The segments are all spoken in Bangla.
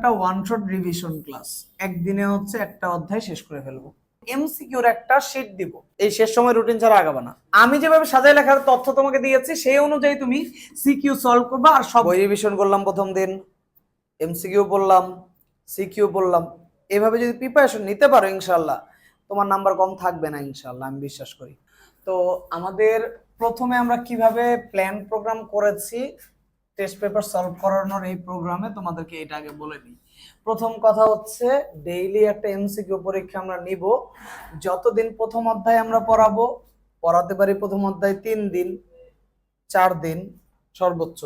একটা ওয়ান শট রিভিশন ক্লাস একদিনে হচ্ছে একটা অধ্যায় শেষ করে ফেলব। এমসিকিউর একটা শিট দিব। এই শেষ সময় রুটিন ছাড়া আগাবা না। আমি যেভাবে সাজাই লেখার তথ্য তোমাকে দিয়েছি সেই অনুযায়ী তুমি সিকিউ সলভ করবা আর সব বই রিভিশন করলাম প্রথম দিন এমসিকিউ বললাম সিকিউ বললাম এভাবে যদি প্রিপারেশন নিতে পারো ইনশাল্লাহ তোমার নাম্বার কম থাকবে না ইনশাল্লাহ আমি বিশ্বাস করি। তো আমাদের প্রথমে আমরা কীভাবে প্ল্যান প্রোগ্রাম করেছি টেস্ট পেপার সলভ করানোর এই প্রোগ্রামে তোমাদেরকে এটা আগে বলে দিই প্রথম কথা হচ্ছে ডেইলি একটা এমসিকিউ পরীক্ষা আমরা নিব। যতদিন প্রথম অধ্যায় আমরা পড়াবো, পড়াতে পারি প্রথম অধ্যায় তিন দিন, চার দিন সর্বোচ্চ।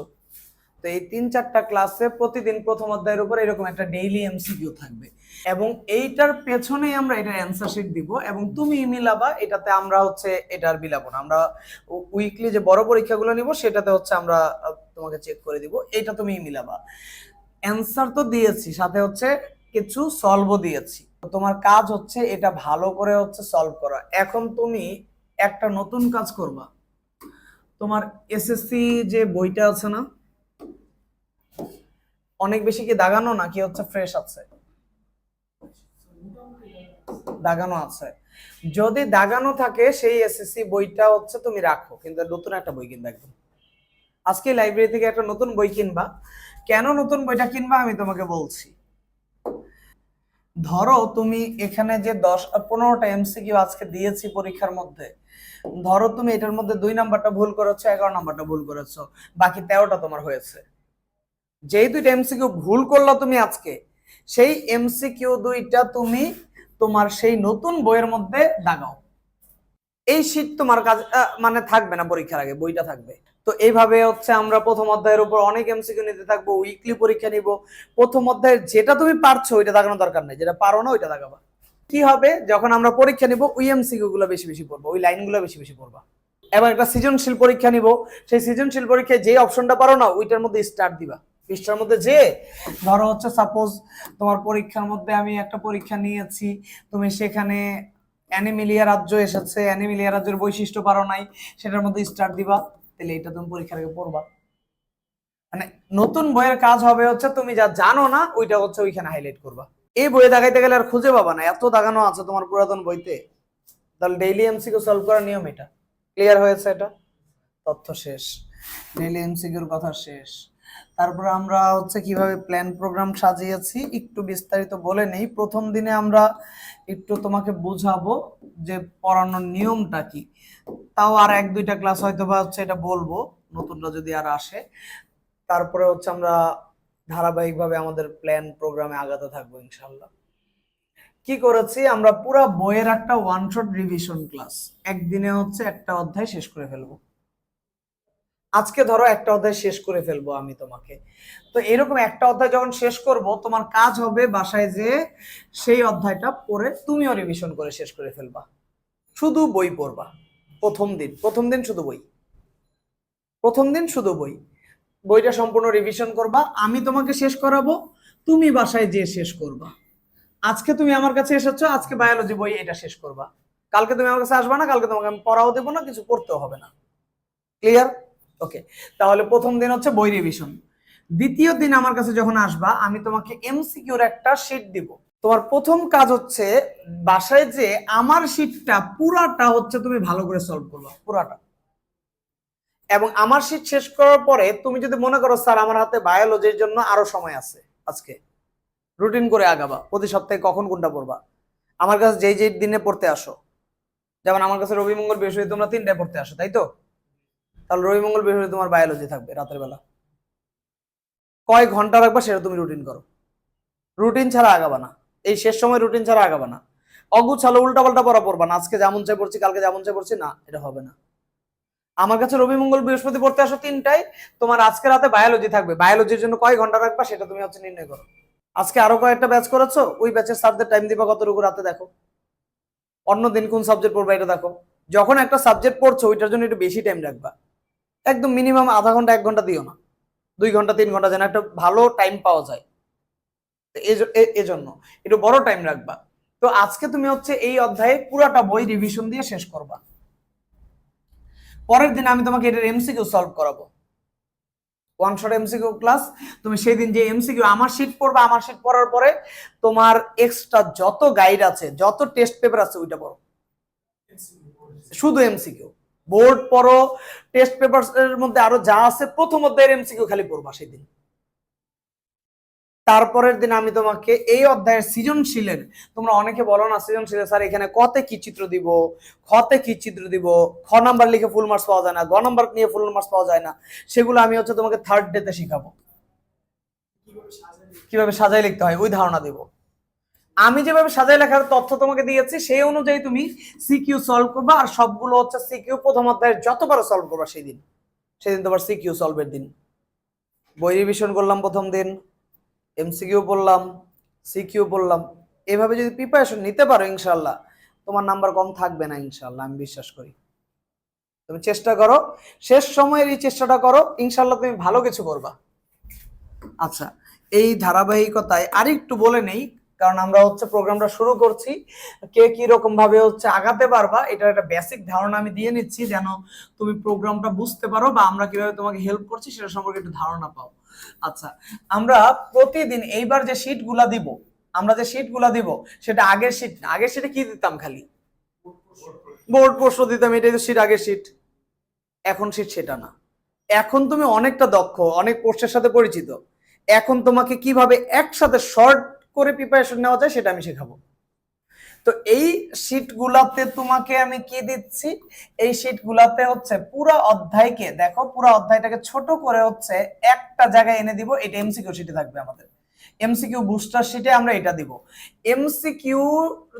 তো এই তিন চারটা ক্লাসে প্রতিদিন প্রথম অধ্যায়ের উপর এরকম একটা ডেইলি এমসিকিউ থাকবে। এবং এইটার পেছনেই আমরা এটার অ্যান্সার শিট দিব এবং তুমি মিলাবা, এটাতে আমরা হচ্ছে এটার মিলাবো না। আমরা উইকলি যে বড় পরীক্ষাগুলো নিব, সেটাতে হচ্ছে আমরা তোমাকে চেক করে দিব। এটা তুমি মিলাবা। অ্যান্সার তো দিয়েছি, সাথে হচ্ছে কিছু সলভও দিয়েছি। তোমার কাজ হচ্ছে এটা ভালো করে হচ্ছে সলভ করা। এখন তুমি একটা নতুন কাজ করবা। তোমার এসএসসি যে বইটা আছে না অনেক বেশি কি দাগানো নাকি হচ্ছে ফ্রেশ আছে? দাগানো আছে। যদি দাগানো থাকে, সেই এসএসসি বইটা হচ্ছে তুমি রাখো, কিন্তু নতুন একটা বই কিনবা একদম। আজকে লাইব্রেরি থেকে একটা নতুন বই কিনবা। কেন নতুন বইটা কিনবা আমি তোমাকে বলছি। ধরো তুমি এখানে যে দশ, পনেরোটা এমসিকিউ আজকে দিয়েছি পরীক্ষার মধ্যে। ধরো তুমি এটার মধ্যে দুই নাম্বারটা ভুল করেছ, এগারো নাম্বারটা ভুল করেছ। বাকি তেরোটা তোমার হয়েছে। যেই দুইটা এমসিকিউ ভুল করল তুমি আজকে, সেই এমসিকিউ দুইটা তুমি তোমার সেই নতুন বইয়ের মধ্যে দাগাও। এই শীট তোমার কাজ মানে থাকবে না পরীক্ষার আগে, বইটা থাকবে। তো এইভাবে হচ্ছে আমরা প্রথম অধ্যায়ের উপর অনেক এমসিকিউ নিতে থাকব উইকলি পরীক্ষা নিব। প্রথম অধ্যায়ের যেটা তুমি পারছ, ওইটা দাগানোর দরকার নেই, যেটা পারো না, ওইটা দাগাবা। কি হবে? যখন আমরা পরীক্ষা নিব, ওই এমসিকিউ গুলো বেশি বেশি পড়ব, ওই লাইনগুলো বেশি বেশি পড়বা। এবং একটা সৃজনশীল পরীক্ষা নিব, সেই সৃজনশীল পরীক্ষায় যে অপশনটা পারো না, ওইটার মধ্যে স্টার্ট দিবা। পৃষ্ঠার মধ্যে যে, ধরো হচ্ছে সাপোজ তোমার পরীক্ষার মধ্যে আমি একটা পরীক্ষা নিয়েছি, তুমি সেখানে অ্যানিমিলিয়া রাজ্য এসেছে অ্যানিমিলিয়া রাজ্যের বৈশিষ্ট্য পারো নাই, সেটার মধ্যে স্টার্ট দিবা, তাহলে এটা তুমি পরীক্ষার আগে পড়বা। মানে নতুন বইয়ের কাজ হবে হচ্ছে তুমি যা জানো না, ওইটা হচ্ছে ওইখানে হাইলাইট করবা। এই বইয়ে দাগাইতে গেলে আর খুঁজে পাবা না, এত দাগানো আছে তোমার পুরাতন বইতে। তাহলে ডেইলি এমসিকিউ সলভ করার নিয়ম এটা। ক্লিয়ার হয়েছে এটা? তথ্য শেষ। ডেইলি এমসিকিউর কথা শেষ। তারপরে আমরা হচ্ছে কীভাবে প্ল্যান প্রোগ্রাম সাজিয়েছি, একটু বিস্তারিত বলে নেই। প্রথম দিনে আমরা একটু তোমাকে বুঝাবো যে পড়ানোর নিয়মটা কি। তাও আর এক, দুইটা ক্লাস হয়তো বা হচ্ছে এটা বলব, নতুনরা যদি আর আসে। তারপরে হচ্ছে আমরা ধারাবাহিকভাবে আমাদের প্ল্যান প্রোগ্রামে আগাতে থাকব ইনশাল্লাহ কি করেছি? আমরা পুরো বইয়ের একটা ওয়ান শট রিভিশন ক্লাস একদিনে হচ্ছে একটা অধ্যায় শেষ করে ফেলব। আজকে ধরো একটা অধ্যায় শেষ করে ফেলব আমি তোমাকে। তো এরকম একটা অধ্যায় যখন শেষ করব, তোমার কাজ হবে বাসায় যে সেই অধ্যায়টা পড়ে তুমিও রিভিশন করে শেষ করে ফেলবা। শুধু বই পড়বা। প্রথম দিন প্রথম দিন শুধু বই। প্রথম দিন শুধু বই। বইটা সম্পূর্ণ রিভিশন করবা, আমি তোমাকে শেষ করাবো, তুমি বাসায় যেয়ে শেষ করবা। আজকে তুমি আমার কাছে এসেছ, আজকে বায়োলজি বই এটা শেষ করবা। কালকে তুমি আমার কাছে আসবা না, কালকে তোমাকে আমি পড়াও দেবো না, কিছু করতেও হবে না। ক্লিয়ার ওকে তাহলে প্রথম দিন হচ্ছে বই রিভিশন দ্বিতীয় দিন আমার কাছে যখন আসবা, আমি তোমাকে এমসিকিউর একটা শিট দিব। তোমার প্রথম কাজ হচ্ছে বাসায় যে আমার শিটটা পুরাটা হচ্ছে তুমি ভালো করে সলভ করবা, পুরাটা। এবং আমার শিট শেষ করার পরে তুমি যদি মনে করো, স্যার, আমার হাতে বায়োলজির জন্য আরও সময় আছে আজকে। রুটিন করে আগাবা, প্রতি সপ্তাহে কখন কোনটা পড়বা। আমার কাছে যেই যেই দিনে পড়তে আসো। যেমন আমার কাছে রবি মঙ্গল বৃহস্পতি, তোমরা তিনটায় পড়তে আসো, তাই তো? তাহলে রবি মঙ্গল বৃহস্পতি তোমার বায়োলজি থাকবে রাতের বেলা। কয় ঘণ্টা রাখবা সেটা তুমি রুটিন করো। রুটিন ছাড়া আগাবা না। এই শেষ সময় রুটিন ছাড়া আগাবা না। অগুছালো উল্টা পাল্টা পড়া পড়বা না। আজকে যেমন চাই পড়ছি কালকে যেমন চাই পড়ছি না, এটা হবে না। আমার কাছে রবি মঙ্গল বৃহস্পতি পড়তে আসো তিনটায়, তোমার আজকে রাতে বায়োলজি থাকবে। বায়োলজির জন্য কয় ঘণ্টা রাখবা সেটা তুমি হচ্ছে নির্ণয় করো। আজকে আরও কয়েকটা ব্যাচ করেছ, ওই ব্যাচের স্যারদের টাইম দিবা কতটুকু রাতে দেখো। অন্য দিন কোন সাবজেক্ট পড়বা এটা দেখো। যখন একটা সাবজেক্ট পড়ছো, ওইটার জন্য একটু বেশি টাইম রাখবা। একদম মিনিমাম আধা ঘণ্টা, এক ঘণ্টা দিও না। দুই ঘণ্টা, তিন ঘণ্টা যেন একটা ভালো টাইম পাওয়া যায়। এজন্য। একটু বড় টাইম রাখবা। তো আজকে তুমি হচ্ছে এই অধ্যায়ে পুরাটা বই রিভিশন দিয়ে শেষ করবা। পরের দিন আমি তোমাকে এটার এমসিকিউ সলভ করাবো। ওয়ান শট এমসিকিউ ক্লাস তুমি সেই দিন যে এমসিকিউ আমার শিট পড়বে, আমার শিট পড়ার পরে তোমার এক্সট্রা যত গাইড আছে, যত টেস্ট পেপার আছে, ওইটা পড়ো। শুধু এমসিকিউ বোর্ড পড়ো টেস্ট পেপার এর মধ্যে আরও যা আছে, প্রথম অধ্যায়ের এমসিকিউ খালি পড়বা সেদিন। তারপরের দিন আমি তোমাকে এই অধ্যায়ের সৃজনশীলের, তোমরা অনেকে বলো না সৃজনশীলের, স্যার, এখানে কতে কি চিত্র দিব, খতে কি চিত্র দিব, খ নাম্বার লিখে ফুল মার্কস পাওয়া যায় না, গ নাম্বার নিয়ে ফুল মার্কস পাওয়া যায় না, সেগুলো আমি হচ্ছে তোমাকে থার্ড ডেতে শিখাবো। কীভাবে সাজাই লিখতে হয়? ওই ধারণা দেব। আমি যেভাবে সাজাই লেখার তথ্য তোমাকে দিয়েছি, সেই অনুযায়ী তুমি সিকিউ সলভ করবা আর সবগুলো হচ্ছে সিকিউ প্রথম অধ্যায়ের যতবার সলভ করবা সেই দিন সেদিন তোমার সিকিউ সলভের দিন। বই রিভিশন করলাম প্রথম দিন এমসিকিউ পড়লাম সিকিউ পড়লাম। এভাবে যদি প্রিপারেশন নিতে পারো ইনশাল্লাহ তোমার নাম্বার কম থাকবে না ইনশাল্লাহ আমি বিশ্বাস করি। তুমি চেষ্টা করো, শেষ সময়ের এই চেষ্টাটা করো ইনশাল্লাহ তুমি ভালো কিছু করবা। আচ্ছা এই ধারাবাহিকতায় আরেকটু বলে নেই কারণ আমরা হচ্ছে প্রোগ্রামটা শুরু করছি। কে কি রকম ভাবে হচ্ছে আগাতে পারবা, এটার একটা বেসিক ধারণা আমি দিয়ে নিচ্ছি যেন তুমি প্রোগ্রামটা বুঝতে পারো বা আমরা কীভাবে তোমাকে হেল্প করছি সেটা সম্পর্কে একটু ধারণা পাও। আচ্ছা আমরা প্রতিদিন এইবার যে শীটগুলা দিব, আমরা যে শীটগুলা দিব, সেটা আগের শীট আগের শীটে কি দিতাম খালি? বোর্ড প্রশ্ন দিতাম, এটাই তো শীট আগের শীট এখন শীট সেটা না। এখন তুমি অনেকটা দক্ষ, অনেক পোস্টের সাথে পরিচিত। এখন তোমাকে কীভাবে একসাথে শর্ট করে প্রিপারেশন নেওয়া যায়, সেটা আমি শেখাবো। তো এই শীটগুলাতে তোমাকে আমি কি দিচ্ছি? এই শীটগুলাতে হচ্ছে পুরো অধ্যায়কে, দেখো পুরো অধ্যায়টাকে ছোট করে হচ্ছে একটা জায়গায় এনে দিব, এটা এমসিকিউ শীটে থাকবে আমাদের। এমসিকিউ বুস্টার শীটে আমরা এটা দিব। এমসিকিউ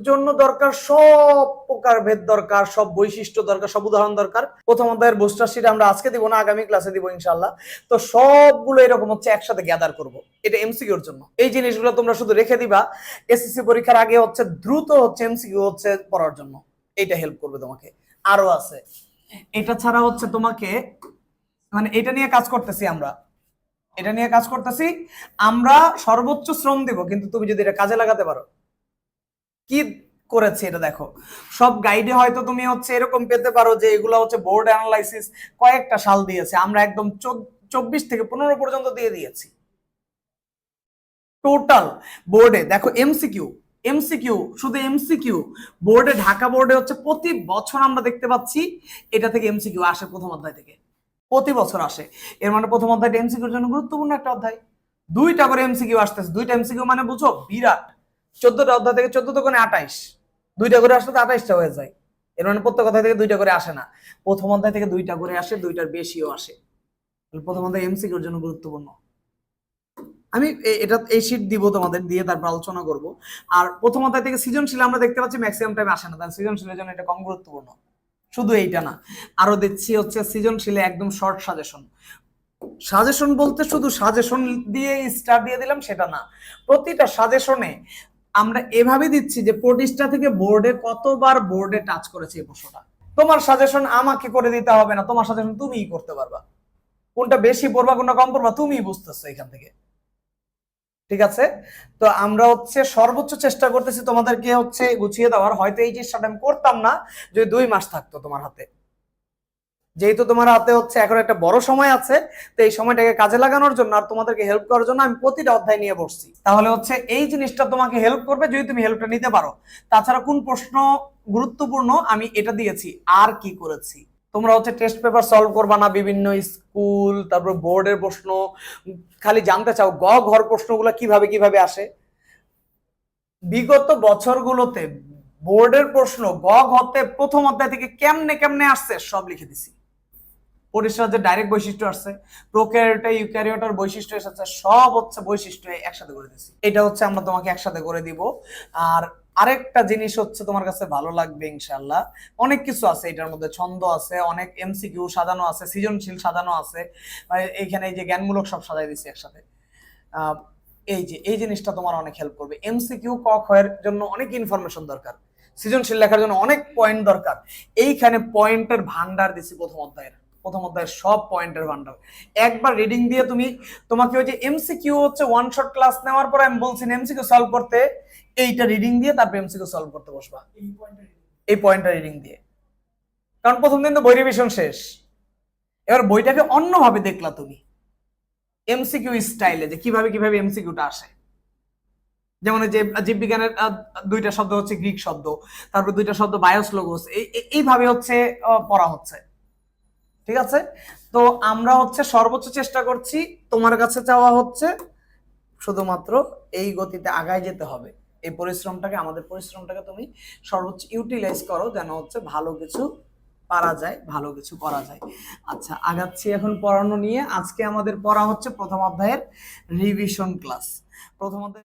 জন্য দরকার সব প্রকার ভেদ দরকার, সব বৈশিষ্ট্য দরকার, সব উদাহরণ দরকার। প্রথম অধ্যায়ের বুস্টার শীট আমরা আজকে দিব না, আগামী ক্লাসে দিব ইনশাল্লাহ তো সবগুলো এরকম হচ্ছে একসাথে গ্যাদার করব, এটা এমসিকিউর জন্য। এই জিনিসগুলো তোমরা শুধু রেখে দিবা, এসএসসি পরীক্ষার আগে হচ্ছে দ্রুত হচ্ছে এমসিকিউ হচ্ছে পড়ার জন্য। এটা হেল্প করবে তোমাকে। আরও আছে। এটা ছাড়া হচ্ছে তোমাকে মানে এটা নিয়ে কাজ করতেছি আমরা। এটা নিয়ে কাজ করতেছি। আমরা সর্বোচ্চ শ্রম দেব, কিন্তু তুমি যদি এটা কাজে লাগাতে পারো। কি করেছে এটা দেখো। সব গাইডে হয়তো তুমি হচ্ছে এরকম পেতে পারো যে এগুলো হচ্ছে বোর্ড অ্যানালাইসিস কয়েকটা সাল দিয়েছে। আমরা একদম চব্বিশ থেকে পনেরো পর্যন্ত দিয়ে দিয়েছি। টোটাল বোর্ডে দেখো এমসিকিউ এমসিকিউ শুধু এমসিকিউ বোর্ডে ঢাকা বোর্ডে হচ্ছে প্রতি বছর আমরা দেখতে পাচ্ছি, এটা থেকে এমসিকিউ আসে প্রথম অধ্যায় থেকে। প্রতি বছর আসে। এর মানে প্রথম অধ্যায়টা এমসিকিউর জন্য গুরুত্বপূর্ণ একটা অধ্যায়। দুইটা করে এমসিকিউ আসতেছে। দুইটা এমসিকিউ মানে বুঝো বিরাট। চোদ্দটা অধ্যায় থেকে চোদ্দ করে আঠাইশ। দুইটা করে আসলে তো আঠাইশটা হয়ে যায়। এর মানে প্রত্যেক অধ্যায় থেকে দুইটা করে আসে না। প্রথম অধ্যায় থেকে দুইটা করে আসে, দুইটার বেশিও আসে। প্রথম অধ্যায় এমসিকিউর জন্য গুরুত্বপূর্ণ। আমি এটা, এই শীট দিব তোমাদের, দিয়ে তারপর আলোচনা করব। আর প্রথম অধ্যায় থেকে সৃজনশীল আমরা দেখতে পাচ্ছি ম্যাক্সিমাম টাইম আসে না। তার সৃজনশীলের জন্য এটা কম গুরুত্বপূর্ণ। শুধু এইটা না, আরও দেখছি হচ্ছে সৃজনশীলে একদম শর্ট সাজেশন সাজেশন বলতে শুধু সাজেশন দিয়ে স্টার দিয়ে দিলাম সেটা না। প্রতিটা সাজেশনে আমরা এভাবে দিচ্ছি যে প্রতিষ্ঠা থেকে বোর্ডে কতবার বোর্ডে টাচ করেছে এই প্রশ্নটা। তোমার সাজেশন আমাকে করে দিতে হবে না, তোমার সাজেশন তুমিই করতে পারবা। কোনটা বেশি পড়বা, কোনটা কম পড়বা, তুমিই বুঝতেছো এখান থেকে। ঠিক আছে? তো আমরা হচ্ছে সর্বোচ্চ চেষ্টা করতেছি তোমাদেরকে হচ্ছে গুছিয়ে দেওয়ার। হয়তো এই চেষ্টাটা আমি করতাম না, যদি দুই মাস থাকতো তোমার হাতে। যেহেতু তোমার হাতে হচ্ছে এখন একটা বড় সময় আছে, তো এই সময়টাকে কাজে লাগানোর জন্য আর তোমাদেরকে হেল্প করার জন্য আমি প্রতিটা অধ্যায় নিয়ে বসছি। তাহলে হচ্ছে এই জিনিসটা তোমাকে হেল্প করবে যদি তুমি হেল্পটা নিতে পারো। তাছাড়া কোন প্রশ্ন গুরুত্বপূর্ণ আমি এটা দিয়েছি, আর কি করেছি? তোমরা হচ্ছে টেস্ট পেপার সলভ করবা না, বিভিন্ন স্কুল তারপর বোর্ডের প্রশ্ন, খালি জানতে চাও, গ ঘর প্রশ্নগুলো কীভাবে কীভাবে আসে? বিগত বছরগুলোতে বোর্ডের প্রশ্ন, গ ঘতে প্রথম অধ্যায় থেকে কেমনে কেমনে আসছে, সব লিখে দিছি। পরিষ্কার যে ডাইরেক্ট বৈশিষ্ট্য আসছে প্রোক্যারিওটা ইউক্যারিওটার বৈশিষ্ট্য এসেছে, সব হচ্ছে বৈশিষ্ট্য একসাথে করে দিছি এটা হচ্ছে আমরা তোমাকে একসাথে করে দিব। আর আরেকটা জিনিস হচ্ছে তোমার কাছে ভালো লাগবে ইনশাল্লাহ অনেক কিছু আছে, এটার মধ্যে ছন্দ আছে, অনেক এমসিকিউ সাজানো আছে, সৃজনশীল সাজানো আছে। মানে এইখানে এই যে জ্ঞানমূলক সব সাজাই দিছি একসাথে। এই যে, এই জিনিসটা তোমার অনেক হেল্প করবে। এমসিকিউ ক এর জন্য অনেক ইনফরমেশন দরকার। সৃজনশীল লেখার জন্য অনেক পয়েন্ট দরকার। এইখানে পয়েন্টের ভান্ডার দিছি প্রথম অধ্যায়ের। প্রথম অধ্যায়ের সব পয়েন্টের ভান্ডার একবার রিডিং দিয়ে তুমি তোমাকে ওই যে এমসিকিউ হচ্ছে ওয়ান শট ক্লাস নেওয়ার পর আমি বলছি এমসিকিউ সলভ করতে এইটা রিডিং দিয়ে তারপর এমসিকিউ সলভ করতে বসবা। এই পয়েন্টটা রিডিং দিয়ে। কারণ প্রথম দিন তো বই রিভিশন শেষ। এবার বইটাকে অন্যভাবে দেখলা তুমি। এমসিকিউ স্টাইলে যে কীভাবে কীভাবে এমসিকিউটা আসে। যেমন যে জীববিজ্ঞানের দুইটা শব্দ হচ্ছে গ্রিক শব্দ তারপর দুইটা শব্দ বায়োস লোগোস এইভাবে হচ্ছে পড়া হচ্ছে। ঠিক আছে? তো আমরা হচ্ছে সর্বোচ্চ চেষ্টা করছি, তোমার কাছে চাওয়া হচ্ছে শুধুমাত্র এই গতিতে আগায় যেতে হবে। এই পরিশ্রমটাকে, আমাদের পরিশ্রমটাকে তুমি সর্বোচ্চ ইউটিলাইজ করো যেন হচ্ছে ভালো কিছু পারা যায়, ভালো কিছু করা যায়। আচ্ছা আগাচ্ছি এখন পড়ানো নিয়ে। আজকে আমাদের পড়া হচ্ছে প্রথম অধ্যায়ের রিভিশন ক্লাস প্রথম অধ্যায়